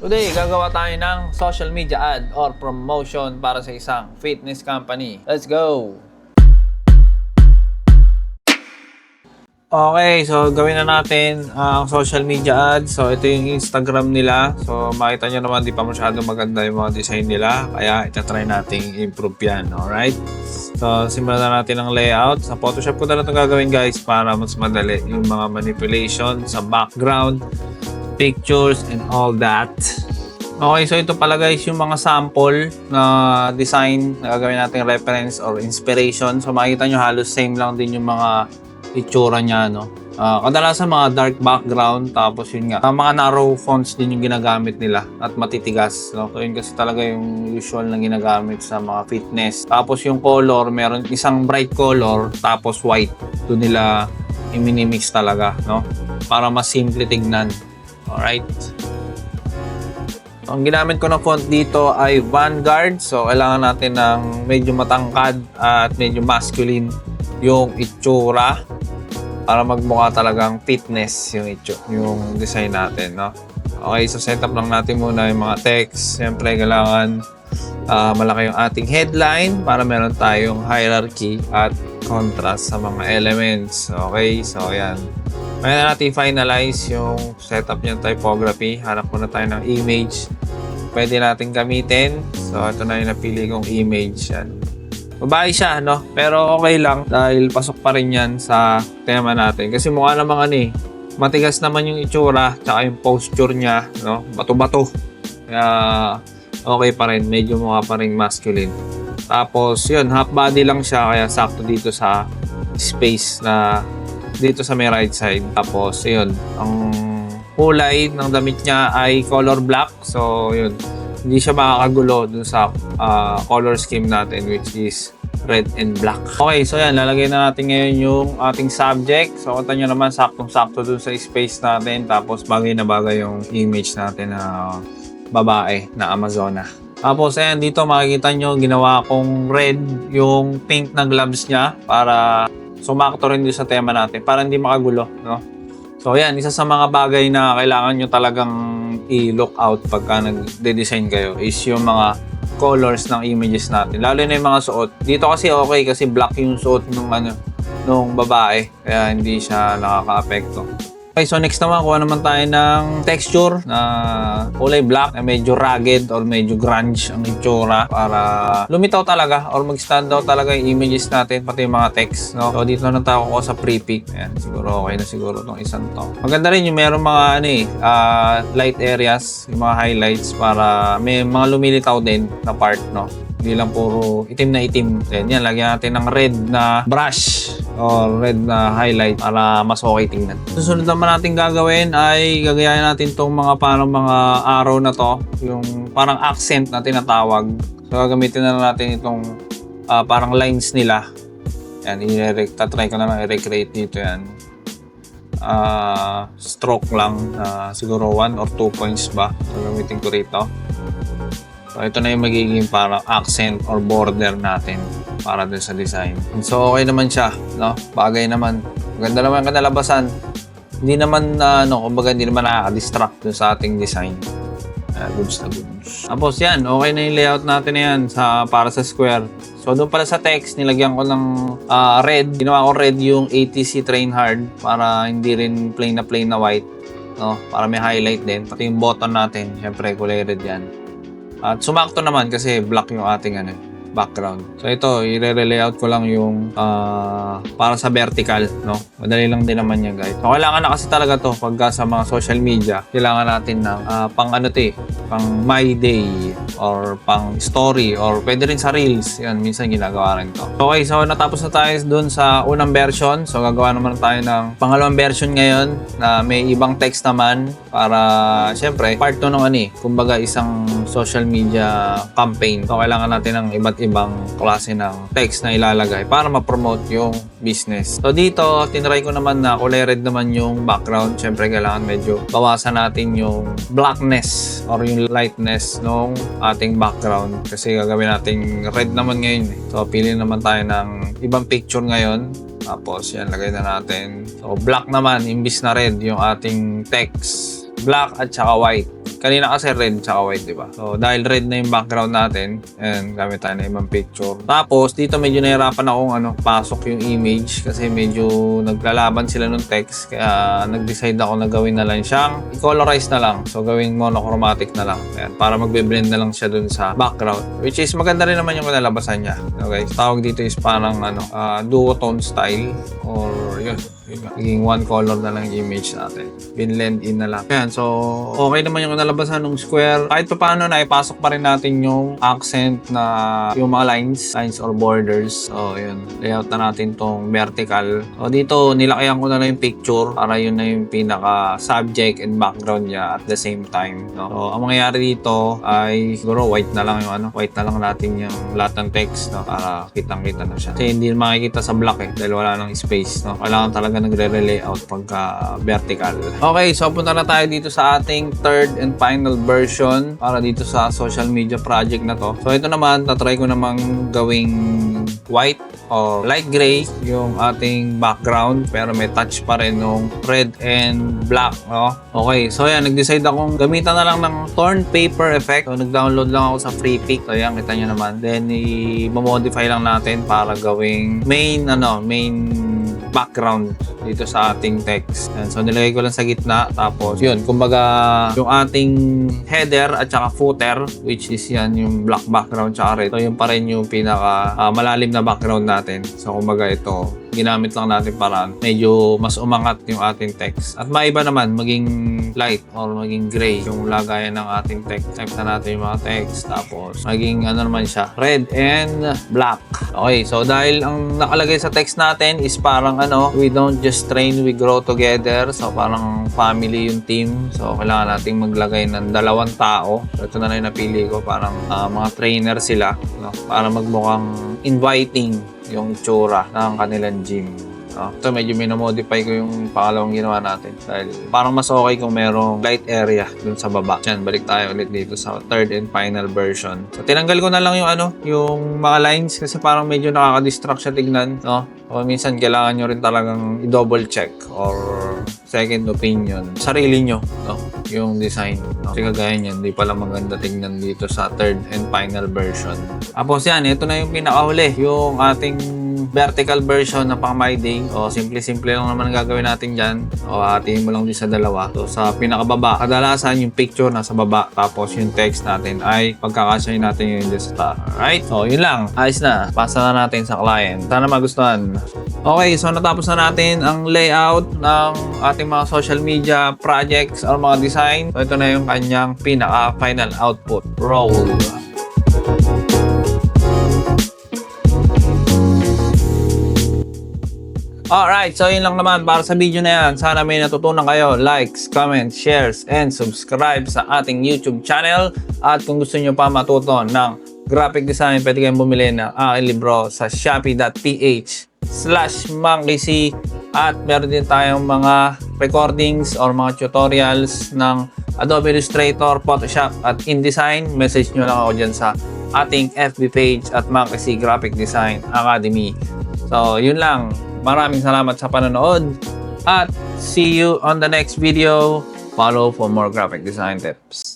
Today, gagawa tayo ng social media ad or promotion para sa isang fitness company. Let's go! Okay, so gawin na natin ang social media ad. So ito yung Instagram nila. So makita nyo naman di pa masyado maganda yung mga design nila. Kaya itatry nating improve yan. Alright? So simulan na natin ang layout. Sa Photoshop ko na ito gagawin guys para mas madali yung mga manipulation sa background, pictures, and all that. Okay, so ito pala guys yung mga sample na design na gagawin natin reference or inspiration. So makikita nyo halos same lang din yung mga itsura niya, no? Ah, kadalasan mga dark background, tapos yun nga, ah, mga narrow fonts din yung ginagamit nila at matitigas, no? So yun kasi talaga yung usual na ginagamit sa mga fitness. Tapos yung color, meron isang bright color, tapos white. Doon nila i-minimix talaga, no? Para mas simple tignan. Alright? Ang ginamit ko na font dito ay Vanguard. So, kailangan natin ng medyo matangkad at medyo masculine yung itsura para magmukha talagang fitness yung itsu, yung design natin, no? Okay, so setup lang natin muna yung mga text. Siyempre, kailangan ah, malaki yung ating headline para meron tayong hierarchy at contrast sa mga elements. Okay, so ayan. Ngayon na natin finalize yung setup ng typography. Hanap muna tayo ng image. Pwede natin gamitin. So, ito na yung napili kong image. Yan. Babae siya, no? Pero okay lang dahil pasok pa rin yan sa tema natin. Kasi mukha namang ano eh, matigas naman yung itsura tsaka yung posture niya, no? Bato-bato. Kaya okay pa rin. Medyo mukha pa rin masculine. Tapos, yun, half body lang siya kaya sakto dito sa space na dito sa may right side. Tapos, yun, ang kulay ng damit niya ay color black. So, yun, hindi siya makakagulo dun sa ah, color scheme natin which is red and black. Okay, so yan, lalagay na natin ngayon yung ating subject. So, kata nyo naman, saktong-sakto dun sa space natin. Tapos, bagay na bagay yung image natin na babae na Amazona. Tapos, ayan, dito makikita nyo, ginawa kong red yung pink na gloves niya para sumakto rin din sa tema natin para hindi makagulo, no? So, ayan, isa sa mga bagay na kailangan nyo talagang i-look out pagka nag-design kayo is yung mga colors ng images natin. Lalo na yung mga suot. Dito kasi okay kasi black yung suot ng ano, nung babae. Kaya hindi siya nakaka-apekto. Okay, so next naman, kuha naman tayo ng texture na kulay black na medyo rugged or medyo grunge ang itsura para lumitaw talaga or mag-stand out talaga yung images natin pati yung mga text. No? So dito na tayo ko sa pre-pick. Ayan, siguro okay na siguro tong isang to. Maganda rin yung meron mga ano eh, ah, light areas, yung mga highlights para may mga lumilitaw din na part, no? Hindi lang puro itim na itim. Then yan, lagyan natin ng red na brush or red na highlight para mas okay tingnan. Susunod naman natin gagawin ay gagayahin natin tong mga parang mga arrow na to. Yung parang accent na tinatawag. So gagamitin na natin itong ah, parang lines nila. Yan, i-re- try ko na lang i-recreate dito yan. Ah, stroke lang, ah, siguro 1 or 2 points ba. So gamitin ko rito. Ito na yung magiging parang accent or border natin para dun sa design. So, okay naman siya, no? Bagay naman. Maganda naman kanalabasan. Hindi naman, na ano, kumbaga, hindi naman nakaka-distract dun sa ating design. Uh, goods na goods. Tapos yan, okay na yung layout natin na yan sa, para sa square. So, doon pala sa text, nilagyan ko ng ah, red. Ginawa ko red yung ATC Train Hard para hindi rin plain na plain na white. No? Para may highlight din. Pati yung button natin, syempre kulay red yan. At sumakto naman kasi black yung ating ano, background. So ito, i-re-layout ko lang yung ah, para sa vertical, no? Madali lang din naman yan, guys. So kailangan na kasi talaga to pagka sa mga social media. Kailangan natin ng ah, pang ano to eh, pang my day or pang story or pwede rin sa reels. Yan, minsan ginagawa rin to. Okay, so natapos na tayo dun sa unang version. So gagawa naman tayo ng pangalawang version ngayon na may ibang text naman para syempre part to ng ano eh, kumbaga isang social media campaign. So kailangan natin ng iba't ibang klase ng text na ilalagay para ma-promote yung business. So dito, tinry ko naman na kulay red naman yung background. Syempre kailangan medyo bawasan natin yung blackness or yung lightness ng ating background kasi gagawin nating red naman ngayon. eh. So pili naman tayo ng ibang picture ngayon tapos yan, lagay na natin. So, black naman, imbis na red, yung ating text. Black at saka white. Kanina kasi red tsaka white, di ba? So, dahil red na yung background natin, and gamit tayo na ibang picture. Tapos, dito medyo nahirapan akong ano, pasok yung image kasi medyo naglalaban sila ng text. Kaya nag-decide ako na gawin na lang siyang i-colorize na lang. So, gawing monochromatic na lang. Ayan, para magbe-blend na lang siya dun sa background. Which is maganda rin naman yung kinalabasan niya. Okay, tawag dito is parang ano, ah, duotone style or yun. Naging one color na lang yung image natin. Binlend in na lang. Ayan, so okay naman yung nalabasan ng square. Kahit pa paano na ipasok pa rin natin yung accent na yung mga lines, lines or borders. So yun, layout na natin tong vertical. So dito, nilakayan ko na lang yung picture para yun na yung pinaka subject and background niya at the same time. No? So ang mangyayari dito ay siguro white na lang yung ano, white na lang natin yung lahat ng text no? para kitang-kita na siya. Kasi hindi makikita sa black eh dahil wala nang space. No? Kailangan talaga nagre-layout pagka vertical. Okay, so punta na tayo dito sa ating third and final version para dito sa social media project na to. So ito naman, tatry ko namang gawing white or light gray yung ating background pero may touch pa rin nung red and black no? okay so yan nag-decide akong gamitan na lang ng torn paper effect so nag-download lang ako sa free pick so yan kita nyo naman then i-modify lang natin para gawing main ano main background dito sa ating text. Yan. So, nilagay ko lang sa gitna. Tapos, yun, kumbaga, yung ating header at saka footer, which is yan, yung black background tsaka red. So, yun pa rin yung pinaka ah, malalim na background natin. So, kumbaga ito, ginamit lang natin para medyo mas umangat yung ating text. At maiba naman, maging light or maging gray yung lagayan ng ating text. Type na natin yung mga text. Tapos, maging ano naman siya, red and black. Okay, so dahil ang nakalagay sa text natin is parang ano, we don't just train, we grow together. So, parang family yung team. So, kailangan nating maglagay ng dalawang tao. So, ito na lang yung napili ko. Parang ah, mga trainer sila. No? Para magmukhang inviting yung itsura ng kanilang gym. No? Ito medyo minamodify ko yung pangalawang ginawa natin dahil parang mas okay kung merong light area dun sa baba. Diyan, balik tayo ulit dito sa third and final version. So, tinanggal ko na lang yung ano, yung mga lines kasi parang medyo nakaka-distract siya tignan, no? O minsan kailangan nyo rin talagang i-double check or second opinion. Sarili nyo, no? Yung design. No? Kasi kagaya niyan, di pala maganda tignan dito sa third and final version. Tapos yan, ito na yung pinakahuli. Yung ating vertical version na pang My Day. O, simple-simple lang naman ang gagawin natin dyan. O, hatiin mo lang din sa dalawa. So, sa pinakababa, kadalasan yung picture nasa baba. Tapos, yung text natin ay pagkakasyahin natin yung dyan sa taas. Alright? So, yun lang. Ayos na. Pasa na natin sa client. Sana magustuhan. Okay, so natapos na natin ang layout ng ating mga social media projects or mga design. So, ito na yung kanyang pinaka-final output. Roll. Alright, so yun lang naman para sa video na yan. Sana may natutunan kayo. Likes, comments, shares, and subscribe sa ating YouTube channel. At kung gusto nyo pa matuto ng graphic design, pwede kayong bumili ng aking libro sa shopee.ph slash monkeyc at meron din tayong mga recordings or mga tutorials ng Adobe Illustrator, Photoshop at InDesign. Message nyo lang ako dyan sa ating FB page at C Graphic Design Academy. So, yun lang. Maraming salamat sa panonood. At see you on the next video. Follow for more graphic design tips.